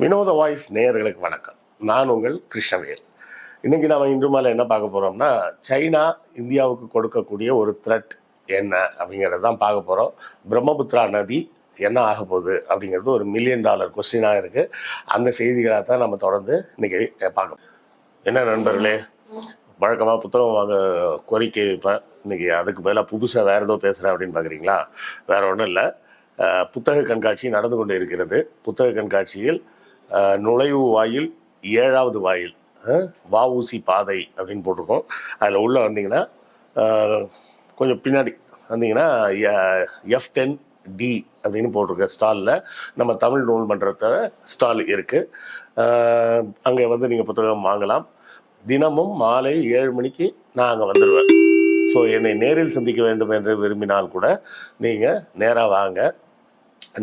வினோத வாய்ஸ் நேயர்களுக்கு வணக்கம். நான் உங்கள் கிருஷ்ணவேல். இன்னைக்கு நாம இன்று மாலை என்ன பார்க்க போறோம்னா சைனா இந்தியாவுக்கு கொடுக்கக்கூடிய ஒரு த்ரெட் என்ன அப்படிங்கிறத தான் பார்க்க போறோம். பிரம்மபுத்திரா நதி என்ன ஆக போகுது அப்படிங்கிறது ஒரு மில்லியன் டாலர் கொஸ்டினாக இருக்கு. அந்த செய்திகளாக தான் நம்ம தொடர்ந்து இன்னைக்கு பார்க்கணும் என்ன நண்பர்களே வழக்கமாக புத்தகம் வாங்க கோரிக்கை வைப்பேன். இன்னைக்கு அதுக்கு பதிலாக புதுசாக வேற ஏதோ பேசுகிறேன் அப்படின்னு பார்க்குறீங்களா வேற ஒன்றும் இல்லை. புத்தக கண்காட்சி நடந்து கொண்டு இருக்கிறது. புத்தக கண்காட்சியில் நுழைவு வாயில் ஏழாவது வாயில் வாவூசி பாதை அப்படின்னு போட்டிருக்கோம். அதில் உள்ளே வந்தீங்கன்னா கொஞ்சம் பின்னாடி வந்தீங்கன்னா எஃப் டென் டி அப்படின்னு போட்டிருக்க ஸ்டாலில் நம்ம தமிழ் நூல் மன்றத்தோட ஸ்டால் இருக்குது அங்கே வந்து நீங்கள் புத்தகம் வாங்கலாம். தினமும் மாலை ஏழு மணிக்கு நான் அங்கே வந்துடுவேன் ஸோ என்னை நேரில் சந்திக்க வேண்டும் என்று விரும்பினால் கூட நீங்கள் நேராக வாங்க.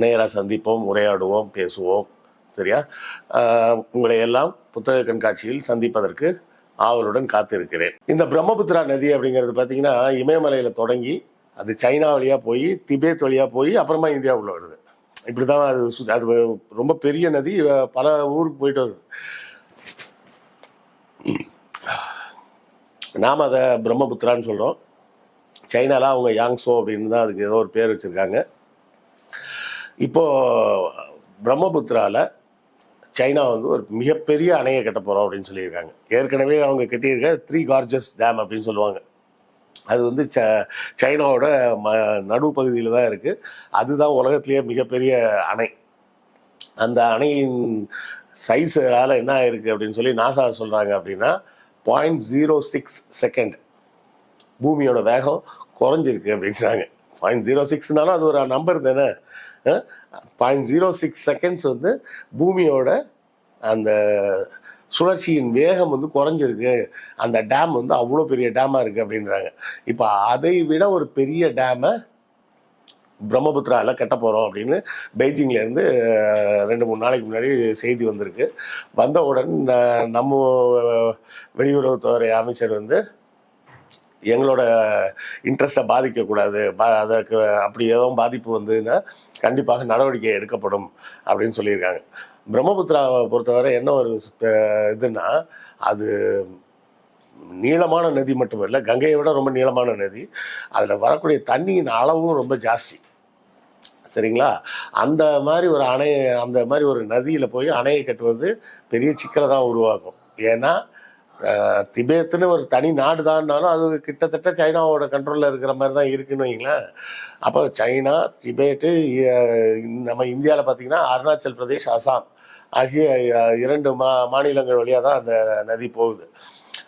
நேராக சந்திப்போம் உரையாடுவோம் பேசுவோம். சரியா? உங்களை எல்லாம் புத்தக கண்காட்சியில் சந்திப்பதற்கு ஆவலுடன் காத்திருக்கிறேன். இந்த பிரம்மபுத்திரா நதி அப்படிங்கிறது பார்த்தீங்கன்னா இமயமலையில் தொடங்கி அது சைனா வழியாக போய் திபேத் வழியாக போய் அப்புறமா இந்தியா உள்ள வருது. இப்படி தான் அது சுத்தி- அது ரொம்ப பெரிய நதி பல ஊருக்கு போயிட்டு வருது. நாம் அதை பிரம்மபுத்திரான்னு சொல்கிறோம் சைனால அவங்க யாங்ஸோ அப்படின்னு தான் அதுக்கு ஏதோ ஒரு பேர் வச்சுருக்காங்க. இப்போ பிரம்மபுத்திராவில் சைனா வந்து ஒரு மிகப்பெரிய அணையை கட்ட போகிறோம் அப்படின்னு சொல்லியிருக்காங்க. ஏற்கனவே அவங்க கட்டியிருக்க த்ரீ கார்ஜஸ் டேம் அப்படின்னு சொல்லுவாங்க. அது வந்து ச சைனாவோட ம நடுப்பகுதியில் தான் இருக்குது அதுதான் உலகத்திலேயே மிகப்பெரிய அணை. அந்த அணையின் சைஸால் என்ன ஆயிருக்கு அப்படின்னு சொல்லி நாசா சொல்கிறாங்க அப்படின்னா பாயிண்ட் ஜீரோ சிக்ஸ் செகண்ட் பூமியோட வேகம் குறைஞ்சிருக்கு அப்படின்றாங்க. பாயிண்ட் ஜீரோ சிக்ஸ்னாலும் அது ஒரு நம்பர் தானே? பாயிண்ட் ஜீரோ சிக்ஸ் செகண்ட்ஸ் வந்து பூமியோட அந்த சுழற்சியின் வேகம் வந்து குறைஞ்சிருக்கு. அந்த டேம் வந்து அவ்வளோ பெரிய டேமாக இருக்குது அப்படின்றாங்க. இப்போ அதை விட ஒரு பெரிய டேமை பிரம்மபுத்திராவில் கட்ட போகிறோம் அப்படின்னு பெய்ஜிங்லேருந்து ரெண்டு மூணு நாளைக்கு முன்னாடி செய்தி வந்திருக்கு. வந்தவுடன் நம்ம வெளியுறவுத்துறை அமைச்சர் வந்து எங்களோட இன்ட்ரெஸ்ட்டை பாதிக்கக்கூடாது. பா அதற்கு அப்படி எதுவும் பாதிப்பு வந்ததுன்னா கண்டிப்பாக நடவடிக்கை எடுக்கப்படும் அப்படின்னு சொல்லியிருக்காங்க. பிரம்மபுத்திராவை பொறுத்தவரை என்ன ஒரு இதுன்னா அது நீளமான நதி மட்டும் இல்லை கங்கையை விட ரொம்ப நீளமான நதி. அதில் வரக்கூடிய தண்ணியின் அளவும் ரொம்ப ஜாஸ்தி. சரிங்களா? அந்த மாதிரி ஒரு அணை அந்த மாதிரி ஒரு நதியில் போய் அணையை கட்டுவது பெரிய சிக்கலை தான் உருவாக்கும். ஏன்னா திபேத்துன்னு ஒரு தனி நாடு தான்னாலும் அது கிட்டத்தட்ட சைனாவோட கண்ட்ரோலில் இருக்கிற மாதிரி தான் இருக்குன்னு வைங்களேன். அப்போ சைனா திபேட்டு நம்ம இந்தியாவில் பார்த்தீங்கன்னா அருணாச்சல் பிரதேஷ் அசாம் ஆகிய இரண்டு மா மாநிலங்கள் வழியாக தான் அந்த நதி போகுது.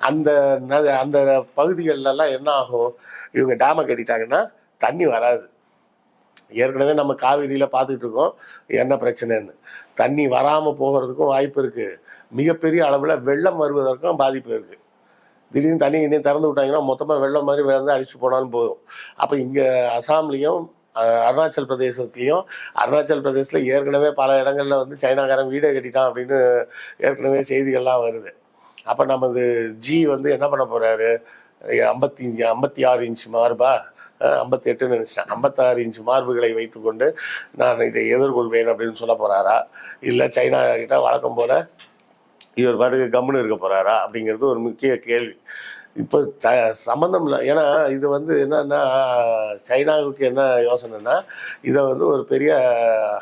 அந்த நதி அந்த பகுதிகளெல்லாம் என்ன ஆகும்? இவங்க டேமை கட்டிட்டாங்கன்னா தண்ணி வராது. ஏற்கனவே நம்ம காவிரியில் பார்த்துட்டு இருக்கோம். என்ன பிரச்சனைன்னு? தண்ணி வராமல் போகிறதுக்கும் வாய்ப்பு இருக்குது மிகப்பெரிய அளவில் வெள்ளம் வருவதற்கும் பாதிப்பு இருக்குது திடீர்னு தண்ணி இன்னும் திறந்து விட்டாங்கன்னா மொத்தமாக வெள்ளம் மாதிரி விழுந்து அடிச்சு போனாலும் போதும். அப்போ இங்கே அசாம்லேயும் அருணாச்சல் பிரதேசத்துலேயும் அருணாச்சல் பிரதேசத்தில் ஏற்கனவே பல இடங்களில் வந்து சைனாக்காரன் வீடே கட்டிட்டான் அப்படின்னு ஏற்கனவே செய்திகள்லாம் வருது. அப்போ நமது ஜி வந்து என்ன பண்ண போகிறாரு ஐம்பத்தி ஐம்பத்தி ஆறு இன்ச் மாறுபா? ஐம்பத்தி எட்டுன்னு நினச்சிட்டேன். ஐம்பத்தாறு இன்ச் மார்புகளை வைத்துக்கொண்டு நான் இதை எதிர்கொள்வேன் அப்படின்னு சொல்ல போகிறாரா இல்லை சைனா கிட்ட வழக்கம் போல் இவர் பாட்டுக்கு கம்முன்னு இருக்க போகிறாரா அப்படிங்கிறது ஒரு முக்கிய கேள்வி. இப்போ த சம்மந்தம் இல்லை. ஏன்னா இது வந்து என்னன்னா சைனாவுக்கு என்ன யோசனைன்னா இதை வந்து ஒரு பெரிய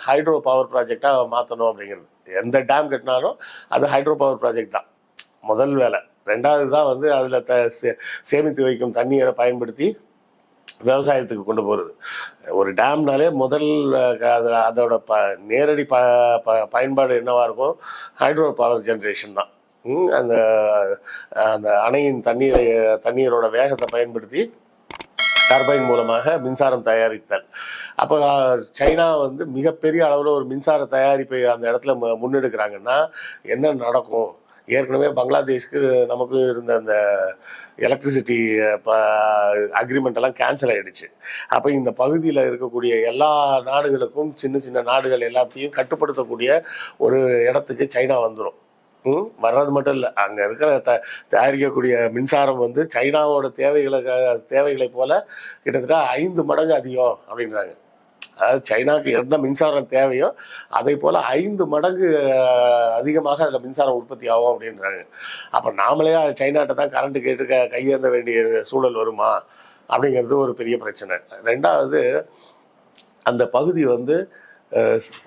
ஹைட்ரோ பவர் ப்ராஜெக்டாக மாற்றணும் அப்படிங்கிறது. எந்த டேம் கட்டினாலும் அது ஹைட்ரோ பவர் ப்ராஜெக்ட் தான். முதல் வேலை. ரெண்டாவது தான் வந்து அதில் த சே- சேமித்து வைக்கும் தண்ணீரை பயன்படுத்தி விவசாயத்துக்கு கொண்டு போகிறது ஒரு டேம்னாலே முதல் அது அதோட ப நேரடி ப ப பயன்பாடு என்னவாக இருக்கும்? ஹைட்ரோ பவர் ஜென்ரேஷன் தான். அந்த அந்த அணையின் தண்ணீரை தண்ணீரோட வேகத்தை பயன்படுத்தி டர்பைன் மூலமாக மின்சாரம் தயாரித்தல். அப்போ சைனா வந்து மிகப்பெரிய அளவில் ஒரு மின்சார தயாரிப்பை அந்த இடத்துல மு- முன்னெடுக்கிறாங்கன்னா என்ன நடக்கும்? ஏற்கனவே பங்களாதேஷ்க்கு நமக்கு இருந்த அந்த எலக்ட்ரிசிட்டி அக்ரிமெண்ட் எல்லாம் கேன்சல் ஆகிடுச்சு அப்போ இந்த பகுதியில் இருக்கக்கூடிய எல்லா நாடுகளுக்கும் சின்ன சின்ன நாடுகள் எல்லாத்தையும் கட்டுப்படுத்தக்கூடிய ஒரு இடத்துக்கு சைனா வந்துடும் ம்? வர்றது மட்டும் இல்லை. அங்கே இருக்கிற த தயாரிக்கக்கூடிய மின்சாரம் வந்து சைனாவோட தேவைகளை தேவைகளை போல கிட்டத்தட்ட ஐந்து மடங்கு அதிகம் அப்படின்றாங்க. அதாவது சைனாக்கு என்ன மின்சாரம் தேவையோ அதே போல் ஐந்து மடங்கு அதிகமாக அதில் மின்சாரம் உற்பத்தி ஆகும் அப்படின்றாங்க. அப்போ நாமளே சைனாட்ட தான் கரண்ட்டு கேட்டு க கையேந்த வேண்டிய சூழல் வருமா? அப்படிங்கிறது ஒரு பெரிய பிரச்சனை. ரெண்டாவது அந்த பகுதி வந்து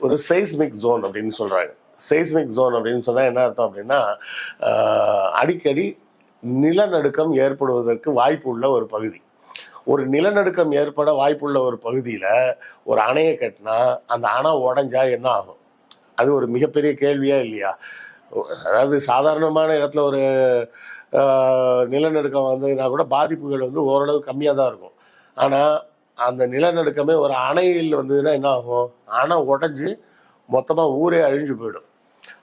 ஒரு செய்ஸ்மிக் ஜோன் அப்படின்னு சொல்கிறாங்க செய்ஸ்மிக் ஜோன் அப்படின்னு சொன்னால் என்ன அர்த்தம் அப்படின்னா அடிக்கடி நிலநடுக்கம் ஏற்படுவதற்கு வாய்ப்பு உள்ள ஒரு பகுதி. ஒரு நிலநடுக்கம் ஏற்பட வாய்ப்புள்ள ஒரு பகுதியில் ஒரு அணையை கட்டினா அந்த அணை உடஞ்சா என்ன ஆகும்? அது ஒரு மிகப்பெரிய கேள்வியா இல்லையா? அதாவது சாதாரணமான இடத்துல ஒரு நிலநடுக்கம் வந்ததுன்னா கூட பாதிப்புகள் வந்து ஓரளவு கம்மியாக தான் இருக்கும். ஆனால் அந்த நிலநடுக்கமே ஒரு அணையில் வந்ததுன்னா என்ன ஆகும்? அணை உடஞ்சி மொத்தமாக ஊரே அழிஞ்சு போயிடும்.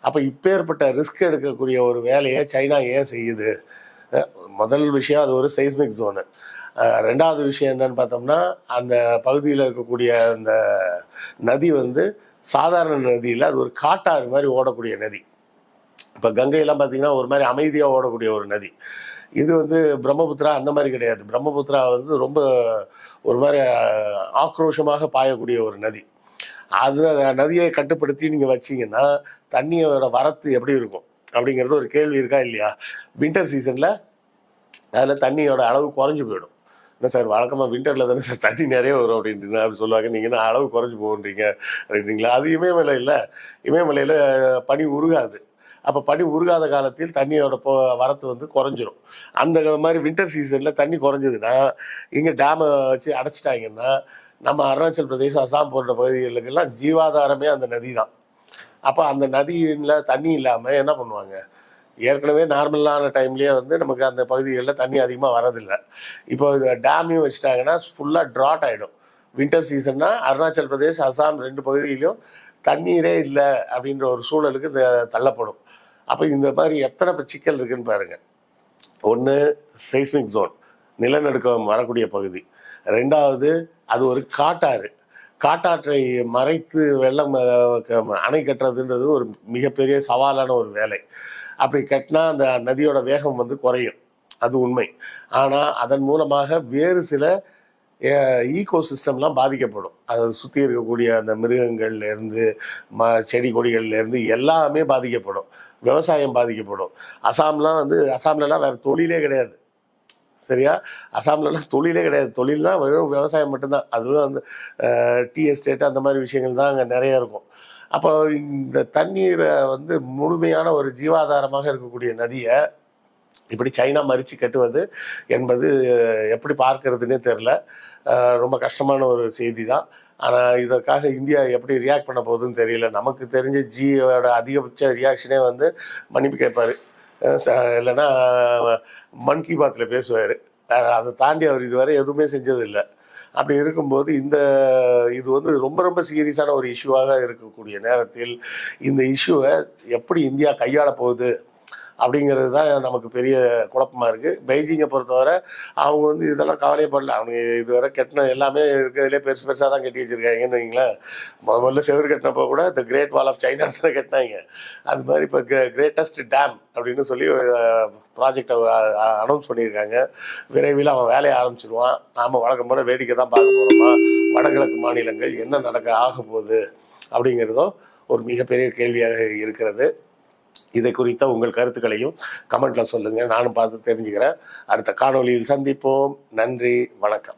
அப்போ இப்பேற்பட்ட ரிஸ்க் எடுக்கக்கூடிய ஒரு வேலையை சைனா ஏன் செய்யுது? முதல் விஷயம் அது ஒரு செய்ஸ்மிக் ஜோனு ரெண்டாவது விஷயம் என்னன்னு பார்த்தோம்னா அந்த பகுதியில் இருக்கக்கூடிய அந்த நதி வந்து சாதாரண நதியில் அது ஒரு காட்டாறு மாதிரி ஓடக்கூடிய நதி. இப்போ கங்கையெல்லாம் பார்த்தீங்கன்னா ஒரு மாதிரி அமைதியாக ஓடக்கூடிய ஒரு நதி. இது வந்து பிரம்மபுத்திரா அந்த மாதிரி கிடையாது. பிரம்மபுத்திரா வந்து ரொம்ப ஒரு மாதிரி ஆக்ரோஷமாக பாயக்கூடிய ஒரு நதி. அது நதியை கட்டுப்படுத்தி நீங்கள் வச்சிங்கன்னா தண்ணியோட வரத்து எப்படி இருக்கும்? அப்படிங்கிறது ஒரு கேள்வி இருக்கா இல்லையா? வின்டர் சீசனில் அதில் தண்ணியோட அளவு குறைஞ்சு போயிடும். என்ன சார் வழக்கமாக வின்டரில் தானே சார் தண்ணி நிறைய வரும் அப்படின்ட்டு அப்படி சொல்லுவாங்க? நீங்கள் என்ன அளவு குறைஞ்சு போகுன்றீங்க அப்படின்றீங்களா? அது இமயமலை இல்லை. இமயமலையில் பனி உருகாது. அப்போ பனி உருகாத காலத்தில் தண்ணியோட போ வரத்து வந்து குறைஞ்சிரும். அந்த மாதிரி வின்டர் சீசனில் தண்ணி குறைஞ்சதுன்னா இங்கே டேமை வச்சு அடைச்சிட்டாங்கன்னா நம்ம அருணாச்சல் பிரதேசம் அசாம் போன்ற பகுதிகளுக்கெல்லாம் ஜீவாதாரமே அந்த நதி தான் அப்போ அந்த நதியில் தண்ணி இல்லாமல் என்ன பண்ணுவாங்க? ஏற்கனவே நார்மலான டைம்லேயே வந்து நமக்கு அந்த பகுதிகளில் தண்ணி அதிகமாக வரதில்லை இப்போ இது டேமையும் வச்சுட்டாங்கன்னா ஃபுல்லாக ட்ராட் ஆகிடும் வின்டர் சீசன்னா அருணாச்சல் பிரதேஷ் அசாம் ரெண்டு பகுதியிலையும் தண்ணீரே இல்லை அப்படின்ற ஒரு சூழலுக்கு இந்த தள்ளப்படும். அப்போ இந்த மாதிரி எத்தனை இப்போ சிக்கல் இருக்குன்னு பாருங்கள் ஒன்று சைஸ்மிக் ஜோன் நிலநடுக்கம் வரக்கூடிய பகுதி. ரெண்டாவது அது ஒரு காட்டாறு. காட்டாற்றை மறைத்து வெள்ளம் அணை கட்டுறதுன்றது ஒரு மிகப்பெரிய சவாலான ஒரு வேலை. அப்படி கட்டினா அந்த நதியோட வேகம் வந்து குறையும். அது உண்மை. ஆனால் அதன் மூலமாக வேறு சில ஈகோ சிஸ்டம்லாம் பாதிக்கப்படும். அதை சுற்றி இருக்கக்கூடிய அந்த மிருகங்கள்லேருந்து ம செடி கொடிகள்லேருந்து எல்லாமே பாதிக்கப்படும். விவசாயம் பாதிக்கப்படும். அசாம்லாம் வந்து அசாம்லலாம் வேறு தொழிலே கிடையாது. சரியா? அசாம்லலாம் தொழிலே கிடையாது. தொழில்னா வெறும் விவசாயம் மட்டும்தான். அதுவும் அந்த டீ எஸ்டேட் அந்த மாதிரி விஷயங்கள் தான் அங்கே நிறைய இருக்கும். அப்போ இந்த தண்ணீரை வந்து முழுமையான ஒரு ஜீவாதாரமாக இருக்கக்கூடிய நதியை இப்படி சைனா மறித்து கட்டுவது என்பது எப்படி பார்க்கறதுனே தெரில ரொம்ப கஷ்டமான ஒரு செய்தி தான் ஆனால் இதற்காக இந்தியா எப்படி ரியாக்ட் பண்ண போகுதுன்னு தெரியல. நமக்கு தெரிஞ்ச ஜியோட அதிகபட்ச ரியாக்ஷனே வந்து மன்னிப்பு கேட்பார். இல்லைன்னா மன் கி பாத்தில் பேசுவார். அதை தாண்டி அவர் இதுவரை எதுவுமே செஞ்சதில்லை. அப்படி இருக்கும்போது இந்த இது வந்து ரொம்ப ரொம்ப சீரியஸான ஒரு இஷ்யூவாக இருக்கக்கூடிய நேரத்தில் இந்த இஷ்யூவை எப்படி இந்தியா கையாள போகுது அப்படிங்கிறது தான் நமக்கு பெரிய குழப்பமா இருக்குது பெய்ஜிங்கை பொறுத்தவரை அவங்க வந்து இதெல்லாம் கவலையப்படல அவங்க இதுவரை கட்டின எல்லாமே இருக்கிறதுலே பெருசு பெருசாக தான் கட்டி வச்சிருக்காங்கன்னு வைங்களேன். முத முதல்ல செவரு கட்டினப்போ கூட த கிரேட் வால் ஆஃப் சைனான்னு தான் கட்டினாங்க. அது மாதிரி இப்போ கிரேட்டஸ்ட் டேம் அப்படின்னு சொல்லி ப்ராஜெக்டை அனௌன்ஸ் பண்ணியிருக்காங்க. விரைவில் அவன் வேலையை ஆரம்பிச்சிருவான். நாம் வழக்கம் போல வேடிக்கை தான் பார்க்க போகிறோமா வடகிழக்கு மாநிலங்கள் என்ன நடக்க ஆக போகுது? அப்படிங்கிறதும் ஒரு மிகப்பெரிய கேள்வியாக இருக்கிறது. இதை குறித்த உங்கள் கருத்துக்களையும் கமெண்ட்ல சொல்லுங்க. நானும் பார்த்து தெரிஞ்சுக்கிறேன். அடுத்த காணொளியில் சந்திப்போம். நன்றி. வணக்கம்.